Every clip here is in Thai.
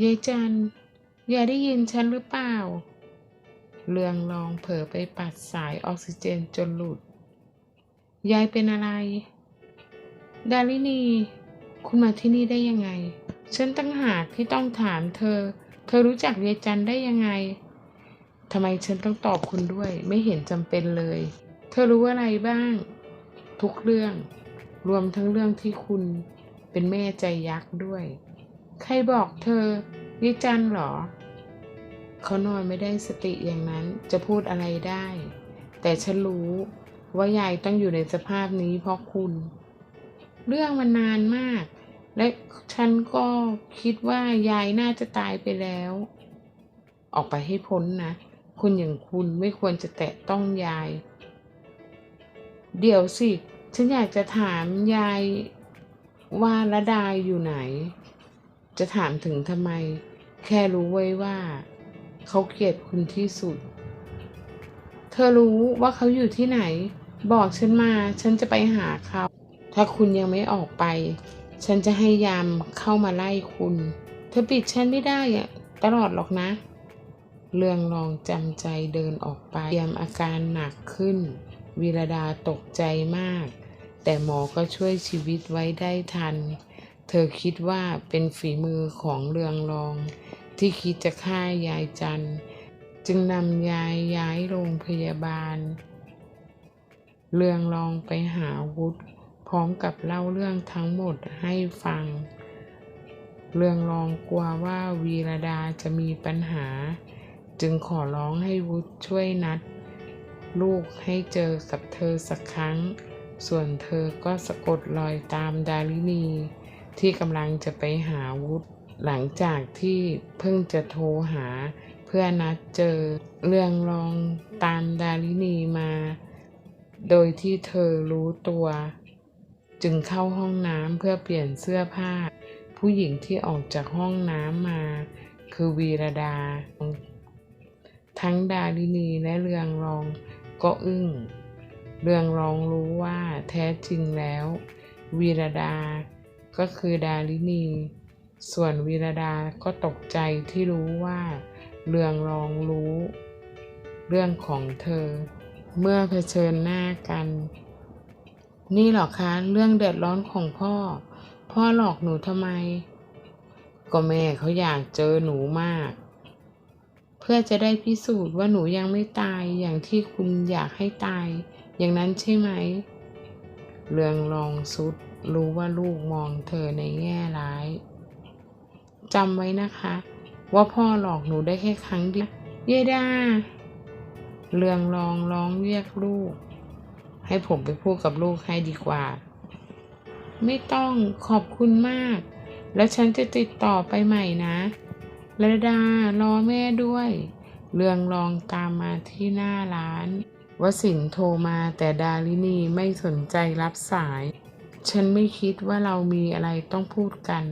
ยายจันย่าได้ยินฉันหรือเปล่า เรืองรองเผลอไปปัดสายออกซิเจนจนหลุด ยายเป็นอะไร ดารินี คุณมาที่นี่ได้ยังไง ฉันตั้งหากที่ต้องถามเธอ เธอรู้จักยายจันได้ยังไงทำไมฉันต้องตอบคุณด้วย ไม่เห็นจำเป็นเลย เธอรู้อะไรบ้าง ทุกเรื่อง รวมทั้งเรื่องที่คุณเป็นแม่ใจยักษ์ด้วย ใครบอกเธอยายจันเหรอ เขานอนไม่ได้สติอย่างนั้นจะพูดอะไรได้ แต่ฉันรู้ว่ายายต้องอยู่ในสภาพนี้เพราะคุณ เรื่องมันนานมาก และฉันก็คิดว่ายายน่าจะตายไปแล้ว ออกไปให้พ้นนะคุณอย่างคุณไม่ควรจะแตะต้องยาย เดี๋ยวสิ ฉันอยากจะถามยายว่าละดาอยู่ไหน จะถามถึงทำไม แค่รู้ไว้ว่า เขาเกลียดคุณที่สุด เธอรู้ว่าเขาอยู่ที่ไหน บอกฉันมา ฉันจะไปหาเขา ถ้าคุณยังไม่ออกไป ฉันจะให้ยามเข้ามาไล่คุณ เธอปิดฉันไม่ได้อะตลอดหรอกนะ เรื่องรองจำใจเดินออกไปเตรียมอาการหนักขึ้น วีรดาตกใจมาก แต่หมอก็ช่วยชีวิตไว้ได้ทัน เธอคิดว่าเป็นฝีมือของเรืองรอง ที่คิดจะฆ่ายายจัน จึงนำยายย้ายโรงพยาบาล เรืองรองไปหาวุฒิพร้อมกับเล่าเรื่องทั้งหมดให้ฟัง เรืองรองกลัวว่าวีรดาจะมีปัญหา จึงขอร้องให้วุฒิช่วยนัด ลูกให้เจอกับเธอสักครั้งส่วนเธอก็สะกดรอยตามดารินี ที่กำลังจะไปหาวุฒิหลังจากที่เพิ่งจะโทรหา เพื่อนัดเจอเรื่องรองตามดารินีมา โดยที่เธอรู้ตัว จึงเข้าห้องน้ำเพื่อเปลี่ยนเสื้อผ้า ผู้หญิงที่ออกจากห้องน้ำมา คือวีรดา ทั้งดารินีและเรืองรองก็อึ้ง เรืองรองรู้ว่าแท้จริงแล้ว วีรดา ก็คือดารินี ส่วนวีรดาก็ตกใจที่รู้ว่าเรืองรองรู้ เรื่องของเธอ เมื่อเผชิญหน้ากัน นี่หรอคะ เรื่องเดือดร้อนของพ่อ พ่อหลอกหนูทำไม ก็แม่เขาอยากเจอหนูมาก เพื่อจะได้พิสูจน์ว่าหนูยังไม่ตายอย่างที่คุณอยากให้ตาย อย่างนั้นใช่ไหม เรืองรองสุด รู้ว่าลูกมองเธอในแง่ร้ายจำไว้นะคะ ว่าพ่อหลอกหนูได้แค่ครั้งเดียวเยดาเรืองรองร้องเรียกลูก ให้ผมไปพูดกับลูกให้ดีกว่า ไม่ต้องขอบคุณมาก แล้วฉันจะติดต่อไปใหม่นะระดารอแม่ด้วย เรืองรองตามมาที่หน้าร้านวสินโทรมาแต่ดารินีไม่สนใจรับสาย ฉันไม่คิดว่าเรามีอะไรต้องพูดกัน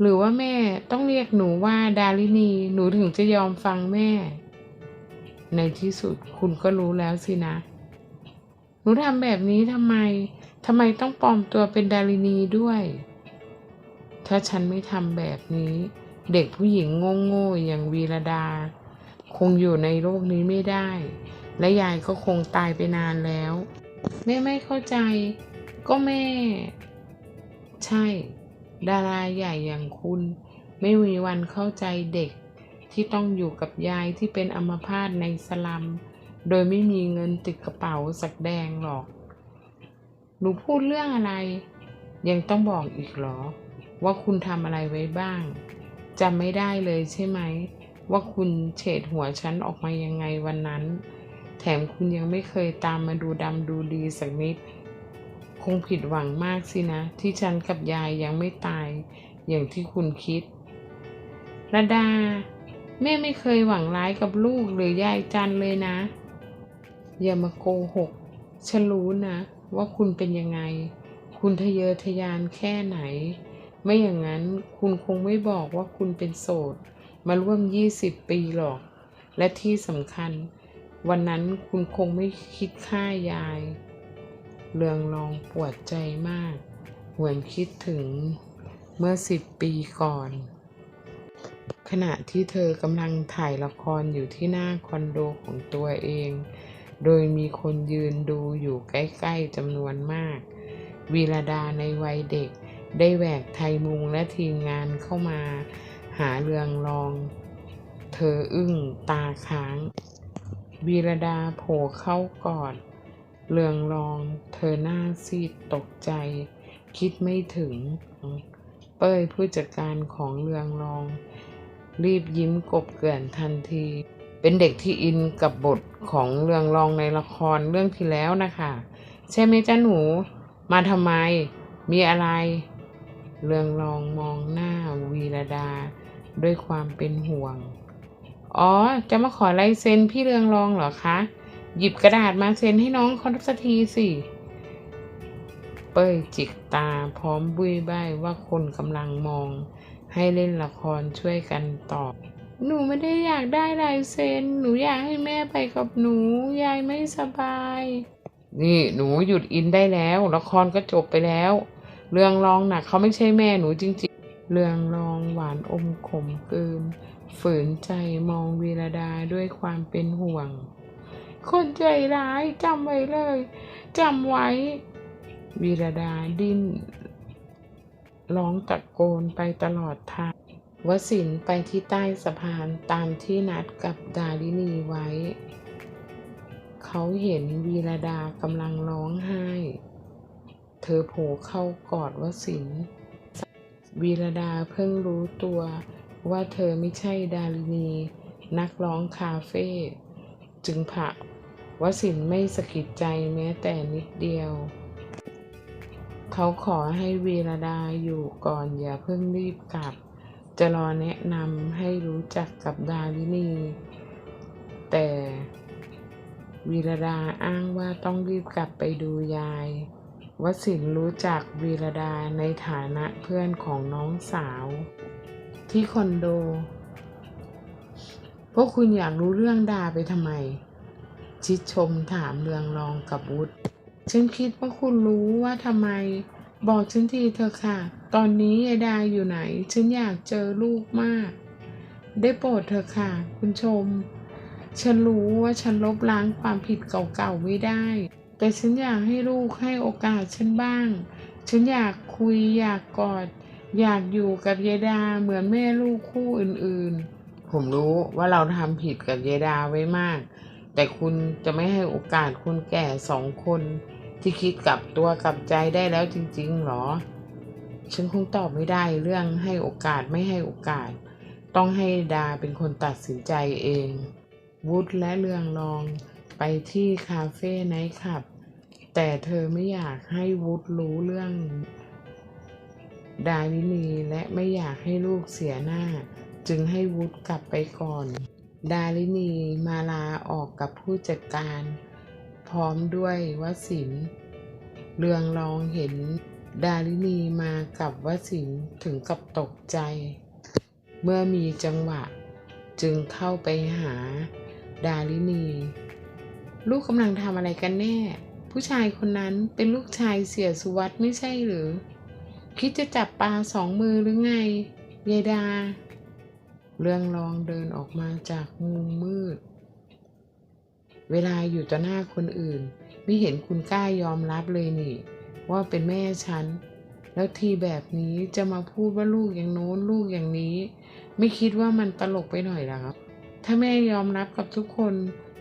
หรือว่าแม่ต้องเรียกหนูว่าดารินีหนูถึงจะยอมฟังแม่ ในที่สุดคุณก็รู้แล้วสินะ หนูทำแบบนี้ทำไมทำไมต้องปลอมตัวเป็นดารินีด้วย ถ้าฉันไม่ทำแบบนี้ เด็กผู้หญิงโง่ๆอย่างวีรดา คงอยู่ในโลกนี้ไม่ได้ และยายก็คงตายไปนานแล้ว แม่ไม่เข้าใจ ก็แม่ ใช่ ดาราใหญ่อย่างคุณ ไม่มีวันเข้าใจเด็ก ที่ต้องอยู่กับยายที่เป็นอัมพาตในสลัม โดยไม่มีเงินติดกระเป๋าสักแดงหรอก หนูพูดเรื่องอะไร ยังต้องบอกอีกหรอ ว่าคุณทำอะไรไว้บ้างจำไม่ได้เลยใช่ไหม ว่าคุณเฉดหัวฉันออกมายังไงวันนั้น แถมคุณยังไม่เคยตามมาดูดำดูดีสักนิด คงผิดหวังมากสินะ ที่ฉันกับยายยังไม่ตาย อย่างที่คุณคิดระดา แม่ไม่เคยหวังร้ายกับลูกหรือยายจันเลยนะ อย่ามาโกหก ฉันรู้นะ ว่าคุณเป็นยังไง คุณทะเยอทะยานแค่ไหน ไม่อย่างนั้นคุณคงไม่บอกว่าคุณเป็นโสด มาร่วม 20 ปีหรอก และที่สำคัญ วันนั้นคุณคงไม่คิดฆ่ายาย เรืองรองปวดใจมากเหมือนคิดถึงเมื่อสิบปีก่อน ขณะที่เธอกำลังถ่ายละครอยู่ที่หน้าคอนโดของตัวเอง โดยมีคนยืนดูอยู่ใกล้ๆจำนวนมาก วีรดาในวัยเด็กได้แหวกไทยมุงและทีมงานเข้ามาหาเรืองรอง เธออึ้งตาค้าง วีรดาโผล่เข้ากอด เรืองรอง เธอหน้าซีดตกใจ คิดไม่ถึง เป้ยผู้จัดการของเรืองรอง รีบยิ้มกบเกลื่อนทันที เป็นเด็กที่อินกับบทของเรืองรองในละครเรื่องที่แล้วนะคะ ใช่ไหมจ้าหนู มาทำไม มีอะไรเรืองรองมองหน้าวีรดา ด้วยความเป็นห่วง อ๋อ จะมาขอลายเซ็นพี่เรืองรองเหรอคะ หยิบกระดาษมาเซ็นให้น้องเขาสักทีสิ เป้ยจิกตาพร้อมบุยใบว่าคนกำลังมอง ให้เล่นละครช่วยกันตอบ หนูไม่ได้อยากได้ลายเซ็น หนูอยากให้แม่ไปกับหนู ยายไม่สบาย นี่หนูหยุดอินได้แล้ว ละครก็จบไปแล้ว เรื่องรองหน่ะเขาไม่ใช่แม่หนูจริงๆ เรื่องรองหวานอมขมเกลืนฝืนใจมองวีรดาด้วยความเป็นห่วง คนใจร้ายจำไว้เลยจำไว้ วีรดาดิ้น ร้องตะโกนไปตลอดทางวสินไปที่ใต้สะพานตามที่นัดกับดารินีไว้ เขาเห็นวีรดากำลังร้องไห้ เธอโผล่เข้ากอดวสิน วีรดาเพิ่งรู้ตัวว่าเธอไม่ใช่ดารินี นักร้องคาเฟ่จึงผลัก วสินไม่สะกิดใจแม้แต่นิดเดียว เขาขอให้วีรดาอยู่ก่อนอย่าเพิ่งรีบกลับ จะรอแนะนำให้รู้จักกับดารินี แต่วีรดาอ้างว่าต้องรีบกลับไปดูยายวสินรู้จักวีรดาในฐานะเพื่อนของน้องสาว ที่คอนโด พวกคุณอยากรู้เรื่องดาไปทำไม ชิดชมถามเรืองรองกับวุฒฉันคิดว่าคุณรู้ว่าทำไม บอกฉันทีเถอะค่ะ ตอนนี้ยายดาอยู่ไหน ฉันอยากเจอลูกมาก ได้โปรดเถอะค่ะ คุณชม ฉันรู้ว่าฉันลบล้างความผิดเก่าๆไม่ได้ แต่ฉันอยากให้ลูกให้โอกาสฉันบ้าง ฉันอยากคุยอยากกอด อยากอยู่กับยายดาเหมือนแม่ลูกคู่อื่นๆ ผมรู้ว่าเราทำผิดกับยายดาไว้มาก แต่คุณจะไม่ให้โอกาสคนแก่สองคน ที่คิดกลับตัวกลับใจได้แล้วจริงๆหรอ ฉันคงตอบไม่ได้เรื่องให้โอกาสไม่ให้โอกาส ต้องให้ดาเป็นคนตัดสินใจเอง วุฒและเรืองรองไปที่คาเฟ่ไนท์คลับ แต่เธอไม่อยากให้วุฒรู้เรื่อง ดารินีและไม่อยากให้ลูกเสียหน้า จึงให้วุฒกลับไปก่อน ดารินีมาลาออกกับผู้จัดการ พร้อมด้วยวสินเรืองรองเห็นดารินีมากับวสินถึงกับตกใจ เมื่อมีจังหวะ จึงเข้าไปหา ดารินี ลูกกำลังทำอะไรกันแน่ ผู้ชายคนนั้นเป็นลูกชายเสียสุวัตไม่ใช่หรือ คิดจะจับปลาสองมือหรือไงยายดา เรื่องรองเดินออกมาจากมุมมืด เวลาอยู่ต่อหน้าคนอื่น ไม่เห็นคุณกล้ายอมรับเลยนี่ ว่าเป็นแม่ฉัน แล้วทีแบบนี้จะมาพูดว่าลูกอย่างโน้นลูกอย่างนี้ ไม่คิดว่ามันตลกไปหน่อยหรอครับถ้าแม่ยอมรับกับทุกคน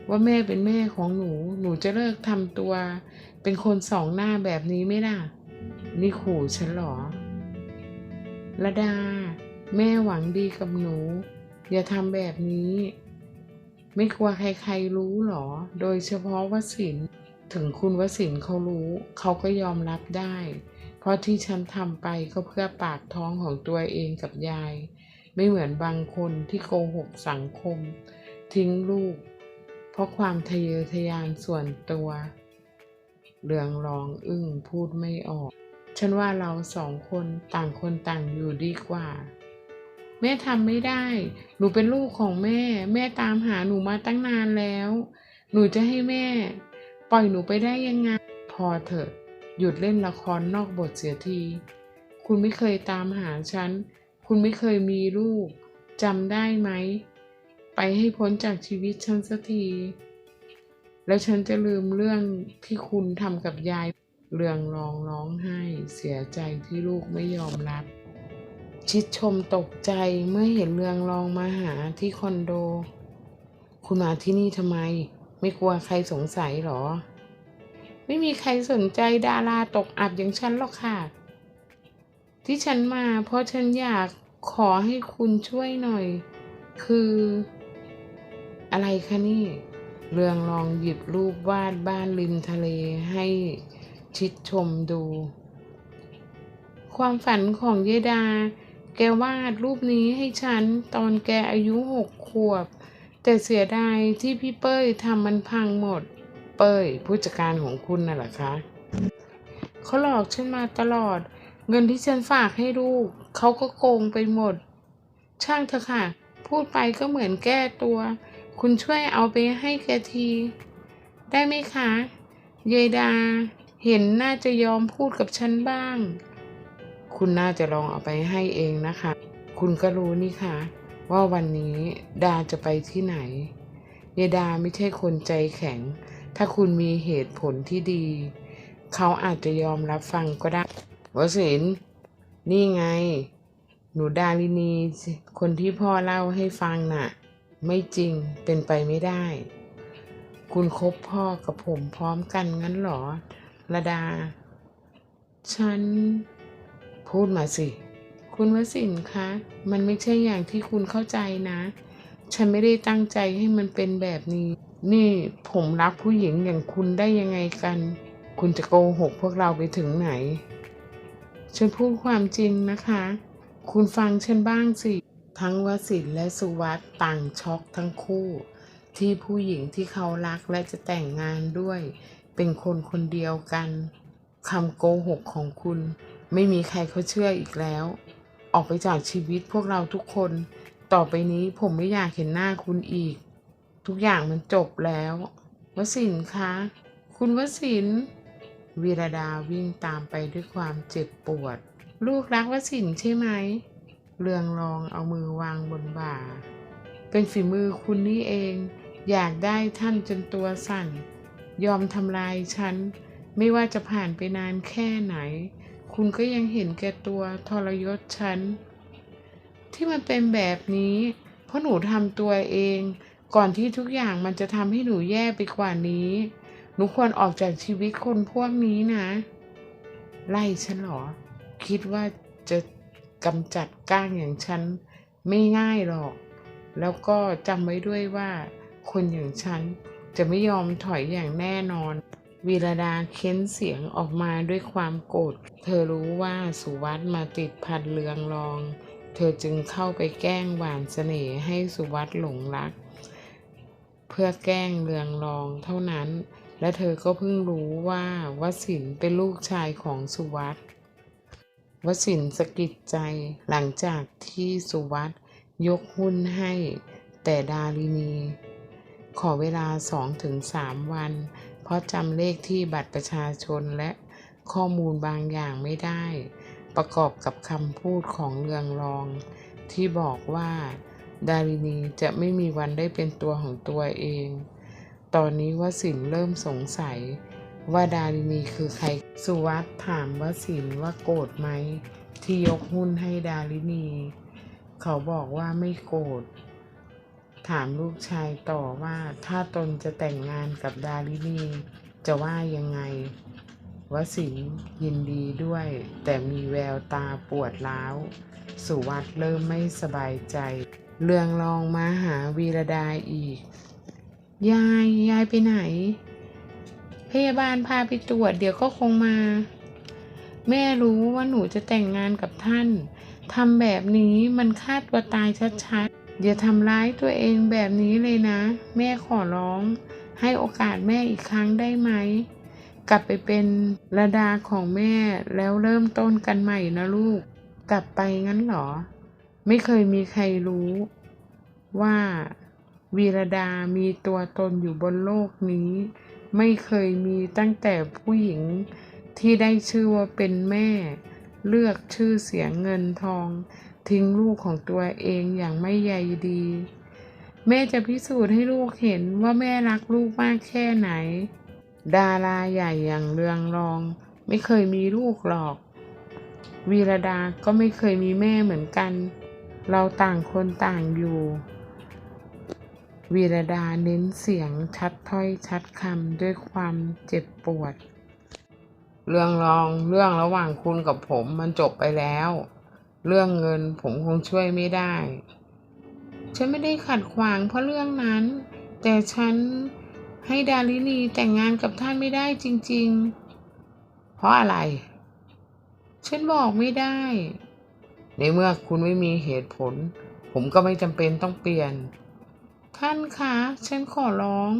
ว่าแม่เป็นแม่ของหนู หนูจะเลิกทำตัว เป็นคนสองหน้าแบบนี้ไหมล่ะ นี่ขู่ฉันหรอระดา แม่หวังดีกับหนู อย่าทำแบบนี้ ไม่กลัวใครๆรู้หรอ โดยเฉพาะวสินถึงคุณวสินเขารู้ เขาก็ยอมรับได้ เพราะที่ฉันทำไปก็เพื่อปากท้องของตัวเองกับยาย ไม่เหมือนบางคนที่โกหกสังคม ทิ้งลูก เพราะความทะเยอทะยานส่วนตัวเรืองรองอึ้งพูดไม่ออก ฉันว่าเราสองคนต่างคนต่างอยู่ดีกว่า แม่ทำไม่ได้ หนูเป็นลูกของแม่ แม่ตามหาหนูมาตั้งนานแล้ว หนูจะให้แม่ ปล่อยหนูไปได้ยังไง พอเถอะ หยุดเล่นละครนอกบทเสียที คุณไม่เคยตามหาฉัน คุณไม่เคยมีลูกจำได้ไหม ไปให้พ้นจากชีวิตฉันสักที แล้วฉันจะลืมเรื่องที่คุณทำกับยายเรื่องร้องร้องไห้ เสียใจที่ลูกไม่ยอมรับ ชิดชมตกใจเมื่อเห็นเรืองรองมาหาที่คอนโด คุณมาที่นี่ทำไม ไม่กลัวใครสงสัยหรอ ไม่มีใครสนใจดาราตกอับอย่างฉันหรอกค่ะ ที่ฉันมาเพราะฉันอยากขอให้คุณช่วยหน่อย คือ อะไรคะนี่ เรืองลองหยิบรูปวาดบ้านริมทะเลให้ชิดชมดู ความฝันของเยดา แกวาดรูปนี้ให้ฉันตอนแกอายุหกขวบ แต่เสียดายที่พี่เป้ยทำมันพังหมด เป้ยผู้จัดการของคุณน่ะเหรอคะเขาหลอกฉันมาตลอด เงินที่ฉันฝากให้ลูกเขาก็โกงไปหมด ช่างเถอะค่ะ พูดไปก็เหมือนแก้ตัว คุณช่วยเอาไปให้แกที ได้ไหมคะ เยดา เห็นน่าจะยอมพูดกับฉันบ้าง คุณน่าจะลองเอาไปให้เองนะคะ คุณก็รู้นี่ค่ะ ว่าวันนี้ดาจะไปที่ไหนเยดาไม่ใช่คนใจแข็ง ถ้าคุณมีเหตุผลที่ดี เขาอาจจะยอมรับฟังก็ได้วสินนี่ไง หนูดารินีคนที่พ่อเล่าให้ฟังน่ะ ไม่จริงเป็นไปไม่ได้ คุณคบพ่อกับผมพร้อมกันงั้นเหรอระดา ฉัน พูดมาสิ คุณวสินคะ มันไม่ใช่อย่างที่คุณเข้าใจนะ ฉันไม่ได้ตั้งใจให้มันเป็นแบบนี้ นี่ผมรักผู้หญิงอย่างคุณได้ยังไงกัน คุณจะโกหกพวกเราไปถึงไหน ฉันพูดความจริงนะคะ คุณฟังฉันบ้างสิ ทั้งวสินและสุวัตต่างช็อกทั้งคู่ ที่ผู้หญิงที่เขารักและจะแต่งงานด้วย เป็นคนคนเดียวกันคำโกหกของคุณ ไม่มีใครเขาเชื่ออีกแล้ว ออกไปจากชีวิตพวกเราทุกคน ต่อไปนี้ผมไม่อยากเห็นหน้าคุณอีก ทุกอย่างมันจบแล้ววสินคะ คุณวสินวีรดาวิ่งตามไปด้วยความเจ็บปวด ลูกรักวสินใช่ไหม เรืองรองเอามือวางบนบ่า เป็นฝีมือคุณนี่เอง อยากได้ท่านจนตัวสั่น ยอมทำลายฉัน ไม่ว่าจะผ่านไปนานแค่ไหน คุณก็ยังเห็นแก่ตัวทรยศฉัน ที่มันเป็นแบบนี้ เพราะหนูทำตัวเอง ก่อนที่ทุกอย่างมันจะทำให้หนูแย่ไปกว่านี้ หนูควรออกจากชีวิตคนพวกนี้นะ ไล่ฉันเหรอ คิดว่าจะกำจัดก้างอย่างฉันไม่ง่ายหรอก แล้วก็จำไว้ด้วยว่า คนอย่างฉันจะไม่ยอมถอยอย่างแน่นอน วีรดาเค้นเสียงออกมาด้วยความโกรธ เธอรู้ว่าสุวัตมาติดพันเรืองรอง เธอจึงเข้าไปแกล้งหวานเสน่ห์ให้สุวัตหลงรัก เพื่อแกล้งเรืองรองเท่านั้น และเธอก็เพิ่งรู้ว่าวสินทร์เป็นลูกชายของสุวัตวสินทร์สะกิดใจหลังจากที่สุวัตยกหุ้นให้แต่ดารินี ขอเวลา2-3วัน เพราะจำเลขที่บัตรประชาชนและข้อมูลบางอย่างไม่ได้ ประกอบกับคำพูดของเรืองรอง ที่บอกว่า ดารินีจะไม่มีวันได้เป็นตัวของตัวเอง ตอนนี้วสินเริ่มสงสัย ว่าดารินีคือใคร สุวัตถามวสินว่าโกรธไหม ที่ยกหุ้นให้ดารินี เขาบอกว่าไม่โกรธ ถามลูกชายต่อว่าถ้าตนจะแต่งงานกับดารินีจะว่ายังไง วสินยินดีด้วย แต่มีแววตาปวดร้าว สุวัตเริ่มไม่สบายใจ เรืองรองมาหาวีรดาอีก ยาย ยายไปไหน พยาบาลพาไปตรวจ เดี๋ยวก็คงมา แม่รู้ว่าหนูจะแต่งงานกับท่านทำแบบนี้มันคาดว่าตายชัดๆ อย่าทำร้ายตัวเองแบบนี้เลยนะ แม่ขอร้อง ให้โอกาสแม่อีกครั้งได้ไหม กลับไปเป็นระดาของแม่แล้วเริ่มต้นกันใหม่นะลูก กลับไปงั้นเหรอ ไม่เคยมีใครรู้ ว่าวีรดามีตัวตนอยู่บนโลกนี้ ไม่เคยมีตั้งแต่ผู้หญิงที่ได้ชื่อว่าเป็นแม่ เลือกชื่อเสียงเงินทอง ทิ้งลูกของตัวเองอย่างไม่ใยดี แม่จะพิสูจน์ให้ลูกเห็นว่าแม่รักลูกมากแค่ไหน ดาราใหญ่อย่างเรืองรอง ไม่เคยมีลูกหรอก วีรดาก็ไม่เคยมีแม่เหมือนกัน เราต่างคนต่างอยู่ วีรดาเน้นเสียงชัดถ้อยชัดคำด้วยความเจ็บปวดเรื่องรองเรื่องระหว่างคุณกับผมมันจบไปแล้ว เรื่องเงินผมคงช่วยไม่ได้ ฉันไม่ได้ขัดขวางเพราะเรื่องนั้น แต่ฉันให้ดารินีแต่งงานกับท่านไม่ได้จริง ๆ เพราะอะไร ฉันบอกไม่ได้ ในเมื่อคุณไม่มีเหตุผล ผมก็ไม่จำเป็นต้องเปลี่ยน ท่านคะ ฉันขอร้อง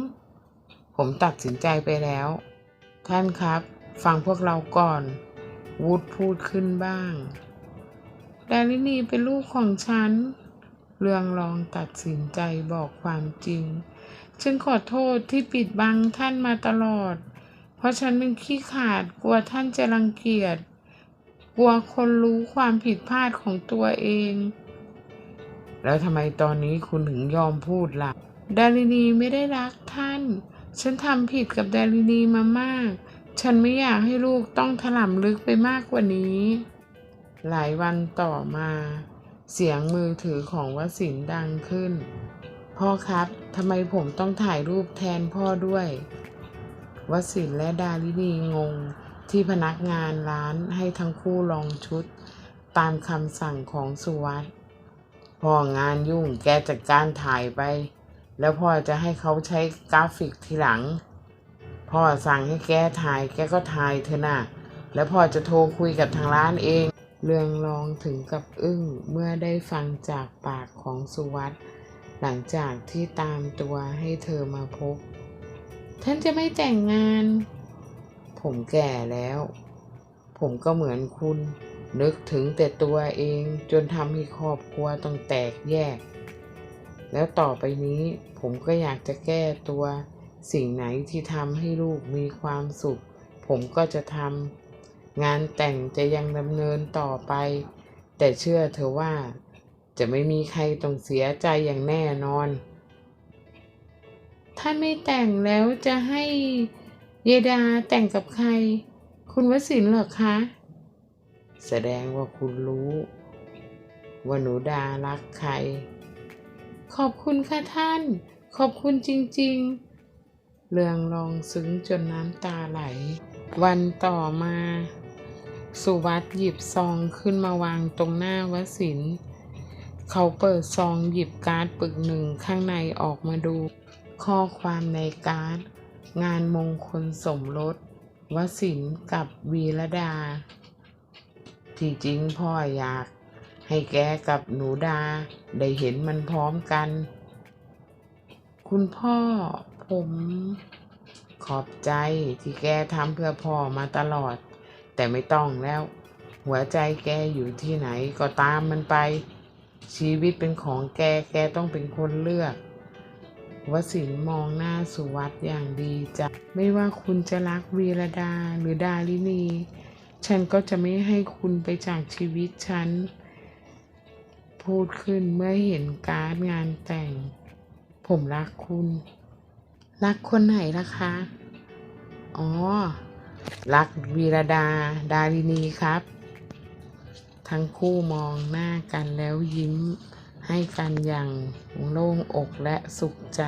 ผมตัดสินใจไปแล้ว ท่านครับ ฟังพวกเราก่อน วูดพูดขึ้นบ้าง ดารินีเป็นลูกของฉัน เรืองรองตัดสินใจบอกความจริง ฉันขอโทษที่ปิดบังท่านมาตลอด เพราะฉันเป็นขี้ขาดกลัวท่านจะรังเกียจ กลัวคนรู้ความผิดพลาดของตัวเอง แล้วทำไมตอนนี้คุณถึงยอมพูดล่ะ ดารินีไม่ได้รักท่าน ฉันทำผิดกับดารินีมามาก ฉันไม่อยากให้ลูกต้องถล่ำลึกไปมากกว่านี้ หลายวันต่อมา เสียงมือถือของวสินดังขึ้น พ่อครับทำไมผมต้องถ่ายรูปแทนพ่อด้วย วสินและดารินีงงที่พนักงานร้านให้ทั้งคู่ลองชุด ตามคำสั่งของสุวัสด์พ่องานยุ่งแกจัดการถ่ายไป แล้วพ่อจะให้เขาใช้กราฟิกทีหลัง พ่อสั่งให้แกถ่ายแกก็ถ่ายเถอะนะแล้วพ่อจะโทรคุยกับทางร้านเอง เรื่องรองถึงกับอึ้งเมื่อได้ฟังจากปากของสุวัสด์หลังจากที่ตามตัวให้เธอมาพบ ท่านจะไม่แต่งงาน ผมแก่แล้ว ผมก็เหมือนคุณ นึกถึงแต่ตัวเองจนทำให้ครอบครัวต้องแตกแยก แล้วต่อไปนี้ผมก็อยากจะแก้ตัว สิ่งไหนที่ทำให้ลูกมีความสุข ผมก็จะทำ งานแต่งจะยังดำเนินต่อไป แต่เชื่อเธอะว่า จะไม่มีใครต้องเสียใจอย่างแน่นอนท่านไม่แต่งแล้วจะให้เยดาแต่งกับใคร คุณวสินทร์เหรอคะ แสดงว่าคุณรู้ ว่าหนูดารักใคร ขอบคุณค่ะท่าน ขอบคุณจริง ๆ เรื่องรองซึ้งจนน้ำตาไหล วันต่อมา สุวัสด์หยิบซองขึ้นมาวางตรงหน้าวสิน เขาเปิดซองหยิบการ์ดปึกหนึ่งข้างในออกมาดู ข้อความในการ์ด งานมงคลสมรสวสินกับวีรดา ที่จริงพ่ออยาก ให้แกกับหนูดา ได้เห็นมันพร้อมกัน คุณพ่อผมขอบใจที่แกทำเพื่อพ่อมาตลอด แต่ไม่ต้องแล้ว หัวใจแกอยู่ที่ไหนก็ตามมันไป ชีวิตเป็นของแกแกต้องเป็นคนเลือกวสินมองหน้าสุวัสด์อย่างดีจ้ะไม่ว่าคุณจะรักวีรดาหรือดารินี ฉันก็จะไม่ให้คุณไปจากชีวิตฉัน พูดขึ้นเมื่อเห็นการ์ดงานแต่ง ผมรักคุณ รักคนไหนล่ะคะ อ๋อ รักวีรดา ดารินีครับ ทั้งคู่มองหน้ากันแล้วยิ้มให้กันอย่างโล่งอกและสุขใจ